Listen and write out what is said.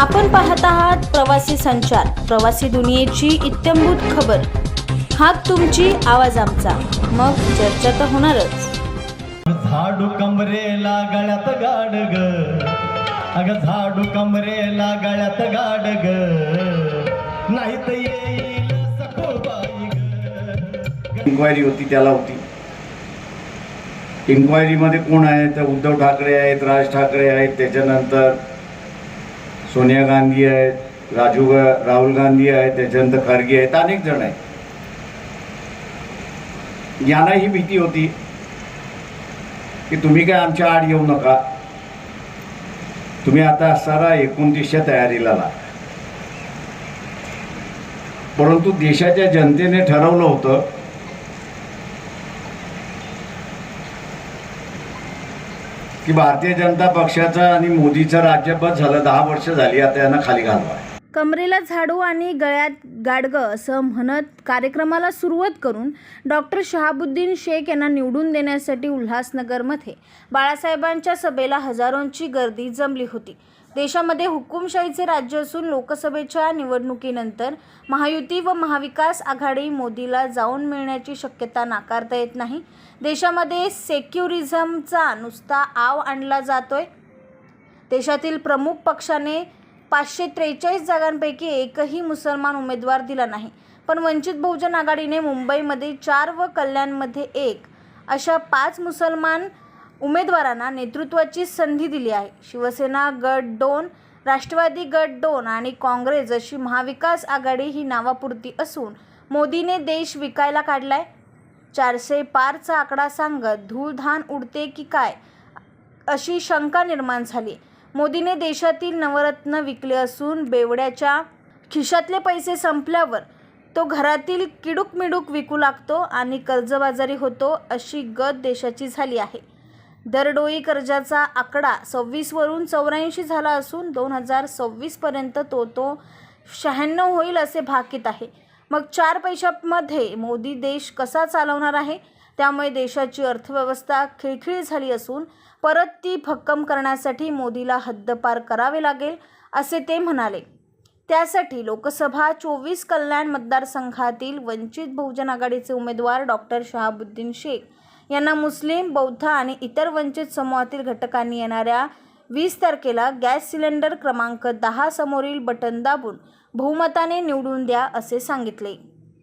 आपण पाहत आहात प्रवासी संचार प्रवासी दुनियेची इत्यंभूत खबर. हात तुमची आवाज आमचा. मग चर्चा तर होणारच. झाडू कमरेला गळ्यात गाड ग. अग झाडू कमरेला गळ्यात गाड ग. नाही तर येईल इन्क्वायरी होती त्याला होती. इन्क्वायरीमध्ये कोण आहेत तर उद्धव ठाकरे आहेत राज ठाकरे आहेत त्याच्यानंतर सोनिया गांधी आहेत राजू गा- राहुल गांधी आहेत त्याच्यानंतर खारगे आहेत अनेक जण आहेत. यांना ही भीती होती की तुम्ही काय आमच्या आड येऊ नका. तुम्ही आता असणारा एकोणतीसच्या तयारीला लागा. परंतु देशाच्या जनतेने ठरवलं होतं की भारतीय जनता पक्षाचं आणि मोदीचं राज्यपद झालं दहा वर्ष झाली आता यांना खाली घालवा. कमरेला झाडू आणि गळ्यात गाडगं असं म्हणत कार्यक्रमाला सुरुवात करून डॉक्टर शहाबुद्दीन शेख यांना निवडून देण्यासाठी उल्हासनगरमध्ये बाळासाहेबांच्या सभेला हजारोंची गर्दी जमली होती. देशामध्ये हुकुमशाहीचे राज्य असून लोकसभेच्या निवडणुकीनंतर महायुती व महाविकास आघाडी मोदीला जाऊन मिळण्याची शक्यता नाकारता येत नाही. देशामध्ये सेक्युरिझमचा नुसता आव आणला जातोय. देशातील प्रमुख पक्षाने पाचशे त्रेचाळीस जागांपैकी एकही मुसलमान उमेदवार दिला नाही. पण वंचित बहुजन आघाडीने मुंबईमध्ये चार व कल्याणमध्ये एक अशा पाच मुसलमान उमेदवारांना नेतृत्वाची संधी दिली आहे. शिवसेना गट दोन राष्ट्रवादी गट दोन आणि काँग्रेस अशी महाविकास आघाडी ही नावापुरती असून मोदीने देश विकायला काढलाय. चारशे पारचा आकडा सांगत धूळधान उडते की काय अशी शंका निर्माण झाली. मोदीने देशातील नवरत्न विकले असून बेवड्याच्या खिशातले पैसे संपल्यावर तो घरातील किडूक मिडूक विकू लागतो आणि कर्जबाजारी होतो अशी गत देशाची झाली आहे. दरडोई कर्जाचा आकडा सव्वीसवरून चौऱ्याऐंशी झाला असून दोन हजार सव्वीसपर्यंत तो तो शहाण्णव होईल असे भाकीत आहे. मग चार पैशामध्ये मोदी देश कसा चालवणार आहे? त्यामुळे देशाची अर्थव्यवस्था खिळखिळी झाली असून परत ती भक्कम करण्यासाठी मोदीला हद्दपार करावे लागेल असे ते म्हणाले. त्यासाठी लोकसभा चोवीस कल्याण मतदारसंघातील वंचित बहुजन आघाडीचे उमेदवार डॉक्टर शहाबुद्दीन शेख यांना मुस्लिम बौद्ध आणि इतर वंचित समूहातील घटकांनी येणाऱ्या वीस तारखेला गॅस सिलेंडर क्रमांक दहा समोरील बटन दाबून बहुमताने निवडून द्या असे सांगितले.